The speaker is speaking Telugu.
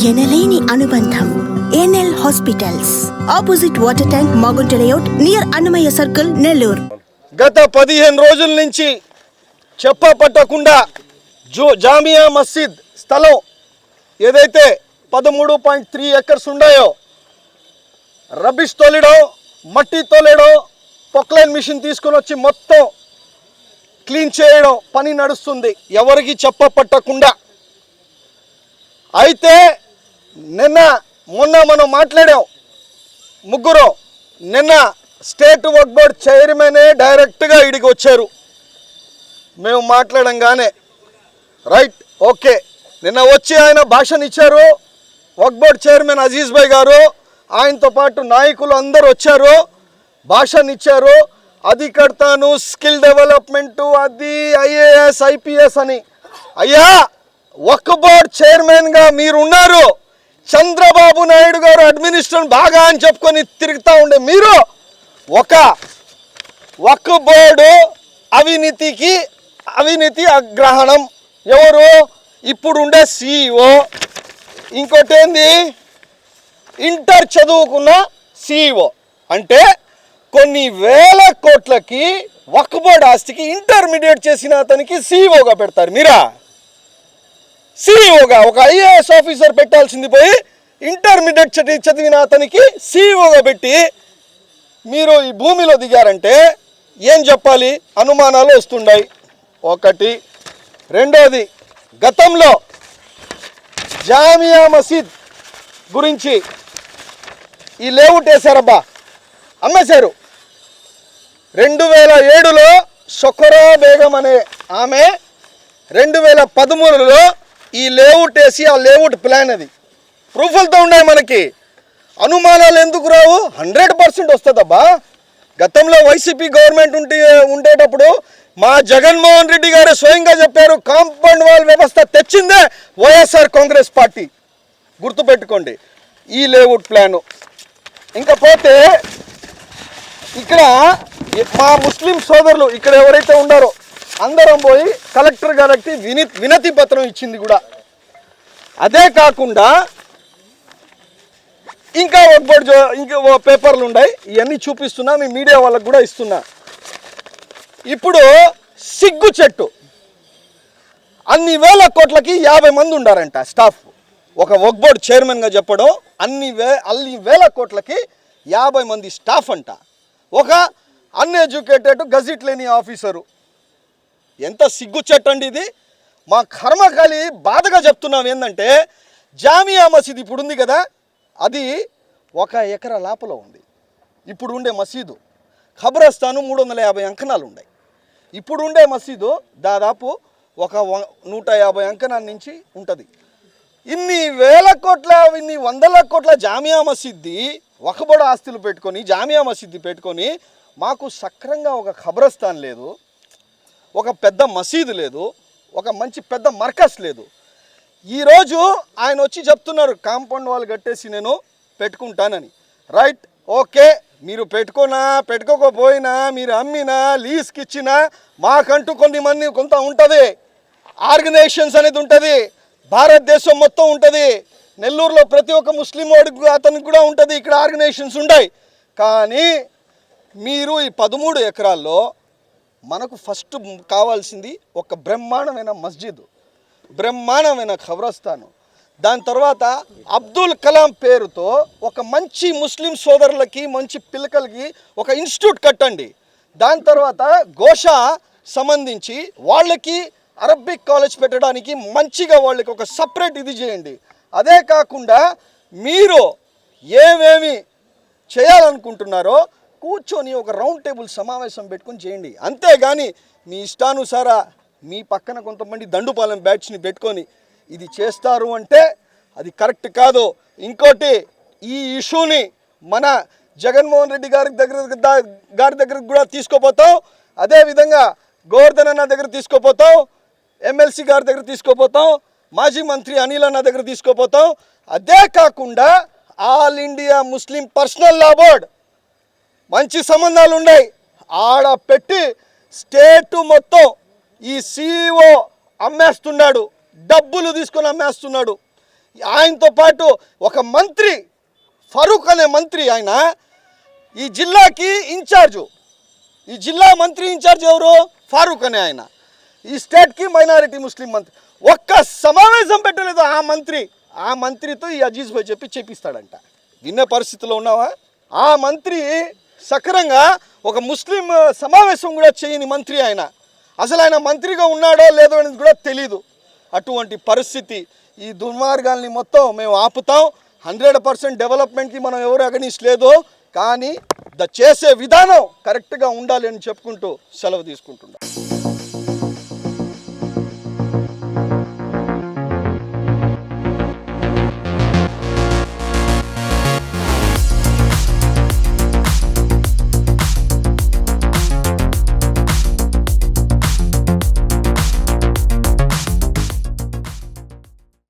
ఎనలేని అనుబంధం NL hospitals. Opposite water tank Magunta layout near Annamayya circle Nellore. గత పదిహేను రోజుల నుంచి చెప్ప పట్టకుండా జో జామియా మస్జిద్ స్థలం ఏదైతే పదమూడు పాయింట్ త్రీ ఎకర్స్ ఉన్నాయో రబ్బిష్ తోలిడో మట్టి తోలేడో పొక్లైన్ మిషన్ తీసుకొని వచ్చి మొత్తం క్లీన్ చేయడం పని నడుస్తుంది. ఎవరికి చెప్ప పట్టకుండా అయితే నిన్న మొన్న మనం మాట్లాడాం. ముగ్గురు నిన్న స్టేట్ వర్క్ బోర్డ్ చైర్మనే డైరెక్ట్గా ఇడికి వచ్చారు. మేము మాట్లాడంగానే రైట్ ఓకే నిన్న వచ్చి ఆయన భాషనిచ్చారు వర్క్ బోర్డ్ చైర్మన్ అజీజ్ భాయ్ గారు ఆయనతో పాటు నాయకులు అందరు వచ్చారు. భాషనిచ్చారు అది కడతాను స్కిల్ డెవలప్మెంటు అది ఐఏఎస్ ఐపీఎస్ అని. అయ్యా వర్క్ బోర్డ్ చైర్మన్గా మీరున్నారు. చంద్రబాబు నాయుడు గారు అడ్మినిస్ట్రేషన్ బాగా అని చెప్పుకొని తిరుగుతూ ఉండే మీరు ఒక వక్ బోర్డు అవినీతికి అవినీతి అగ్రహణం. ఎవరు? ఇప్పుడు ఉండే సిఇఓ ఇంకోటి ఏంది? ఇంటర్ చదువుకున్న సిఇఓ అంటే కొన్ని వేల కోట్లకి వక్ బోర్డు ఆస్తికి ఇంటర్మీడియట్ చేసిన అతనికి సిఇఓగా పెడతారు. మీరా? సిఇఓగా ఒక ఐఏఎస్ ఆఫీసర్ పెట్టాల్సింది పోయి ఇంటర్మీడియట్ చదివి చదివిన అతనికి సిఇఓగా పెట్టి మీరు ఈ భూమిలో దిగారంటే ఏం చెప్పాలి? అనుమానాలు వస్తుండాయి. ఒకటి. రెండోది గతంలో జామియా మసీద్ గురించి ఈ లేఅవుట్ వేశారబ్బా అమ్మేశారు. రెండు వేల ఏడులో షొకరా బేగం అనే ఆమె రెండు వేల పదమూడులో ఈ లేఅవుట్ వేసి ఆ లేఅవుట్ ప్లాన్ అది. ప్రూఫ్లతో ఉన్నాయి మనకి. అనుమానాలు ఎందుకు రావు? Hundred percent వస్తుందబ్బా. గతంలో వైసీపీ గవర్నమెంట్ ఉంటే ఉండేటప్పుడు మా జగన్మోహన్ రెడ్డి గారు స్వయంగా చెప్పారు కాంపౌండ్ వాల్ వ్యవస్థ తెచ్చిందే వైఎస్ఆర్ కాంగ్రెస్ పార్టీ. గుర్తుపెట్టుకోండి ఈ లేఅవుట్ ప్లాను ఇంకా పోతే ఇక్కడ మా ముస్లిం సోదరులు ఇక్కడ ఎవరైతే ఉన్నారో అందరం పోయి కలెక్టర్ గారికి విని వినతి పత్రం ఇచ్చింది కూడా. అదే కాకుండా ఇంకా ఒక ఇంకా ఓ పేపర్లు ఉన్నాయి ఇవన్నీ చూపిస్తున్నా మీ మీడియా వాళ్ళకు కూడా ఇస్తున్నా. ఇప్పుడు సిగ్గు చెట్టు. అన్ని వేల కోట్లకి యాభై మంది ఉండారంట స్టాఫ్. ఒక వర్క్ బోర్డ్ చైర్మన్గా చెప్పడం అన్ని వే అన్ని వేల కోట్లకి యాభై మంది స్టాఫ్ అంట. ఒక అన్ఎడ్యుకేటెడ్ గజిట్ లేని ఆఫీసరు. ఎంత సిగ్గు చెట్టు అండి ఇది? మా కర్మకాలి బాధగా చెప్తున్నాం ఏంటంటే జామియా మసీద్ ఇప్పుడు ఉంది కదా అది ఒక ఎకరా లోపల ఉంది. ఇప్పుడు ఉండే మసీదు. ఖబరస్థాను మూడు వందల యాభై అంకణాలు ఉన్నాయి ఇప్పుడు ఉండే మసీదు దాదాపు ఒక నూట యాభై అంకణాల నుంచి ఉంటుంది. ఇన్ని వేల కోట్ల ఇన్ని వందల కోట్ల జామియా మసీద్ది ఒకబడ ఆస్తులు పెట్టుకొని జామియా మసీద్ది పెట్టుకొని మాకు సక్రంగా ఒక ఖబరస్థాన్ లేదు. ఒక పెద్ద మసీదు లేదు ఒక మంచి పెద్ద మర్కస్ లేదు. ఈరోజు ఆయన వచ్చి చెప్తున్నారు కాంపౌండ్ వాళ్ళు కట్టేసి నేను పెట్టుకుంటానని. రైట్ ఓకే మీరు పెట్టుకున్నా పెట్టుకోకపోయినా మీరు అమ్మినా లీజ్కి ఇచ్చినా మాకంటూ కొన్ని మంది కొంత ఉంటుంది. ఆర్గనైజేషన్స్ అనేది ఉంటుంది. భారతదేశం మొత్తం ఉంటుంది. నెల్లూరులో ప్రతి ఒక్క ముస్లిం వాడికి అతనికి కూడా ఉంటుంది. ఇక్కడ ఆర్గనైజేషన్స్ ఉంటాయి కానీ మీరు ఈ పదమూడు ఎకరాల్లో మనకు ఫస్ట్ కావాల్సింది ఒక బ్రహ్మాండమైన మస్జిద్ బ్రహ్మాండమైన ఖబరస్థాను. దాని తర్వాత అబ్దుల్ కలాం పేరుతో ఒక మంచి ముస్లిం సోదరులకి మంచి పిల్లకలకి ఒక ఇన్స్టిట్యూట్ కట్టండి. దాని తర్వాత ఘోష సంబంధించి వాళ్ళకి అరబిక్ కాలేజ్ పెట్టడానికి మంచిగా వాళ్ళకి ఒక సపరేట్ ఇది చేయండి. అదే కాకుండా మీరు ఏమేమి చేయాలనుకుంటున్నారో కూర్చొని ఒక రౌండ్ టేబుల్ సమావేశం పెట్టుకొని చేయండి. అంతేగాని మీ ఇష్టానుసార మీ పక్కన కొంతమంది దండుపాలెం బ్యాట్స్ని పెట్టుకొని ఇది చేస్తారు అంటే అది కరెక్ట్ కాదు. ఇంకోటి ఈ ఇష్యూని మన జగన్మోహన్ రెడ్డి గారి దగ్గర గారి దగ్గరకు కూడా తీసుకోపోతాం. అదేవిధంగా గోవర్ధన్ అన్న దగ్గర తీసుకోపోతాం. ఎమ్మెల్సీ గారి దగ్గర తీసుకోపోతాం. మాజీ మంత్రి అనిల్ అన్న దగ్గర తీసుకోపోతాం. అదే కాకుండా all India Muslim personal law board మంచి సంబంధాలు ఉన్నాయి. ఆడ పెట్టి స్టేటు మొత్తం ఈ సీఈఓ అమ్మేస్తున్నాడు. డబ్బులు తీసుకొని అమ్మేస్తున్నాడు. ఆయనతో పాటు ఒక మంత్రి ఫరూక్ అనే మంత్రి ఆయన ఈ జిల్లాకి ఇన్ఛార్జు. ఈ జిల్లా మంత్రి ఇన్ఛార్జ్ ఎవరు? ఫారూక్ అనే ఆయన. ఈ స్టేట్కి మైనారిటీ ముస్లిం మంత్రి. ఒక్క సమావేశం పెట్టలేదు ఆ మంత్రి. ఆ మంత్రితో ఈ అజీజ్ భాయ్ చెప్పి చేపిస్తాడంట. విన్న పరిస్థితిలో ఉన్నావా? ఆ మంత్రి సక్రంగా ఒక ముస్లిం సమావేశం కూడా చేయని మంత్రి ఆయన. అసలు ఆయన మంత్రిగా ఉన్నాడో లేదో అనేది కూడా తెలీదు. అటువంటి పరిస్థితి ఈ దుర్మార్గాల్ని మొత్తం మేము ఆపుతాం. హండ్రెడ్ పర్సెంట్ డెవలప్మెంట్కి మనం ఎవరు అగనిస్ట్ లేదు కానీ ద చేసే విధానం కరెక్ట్గా ఉండాలి అని చెప్పుకుంటూ సెలవు తీసుకుంటున్నాం.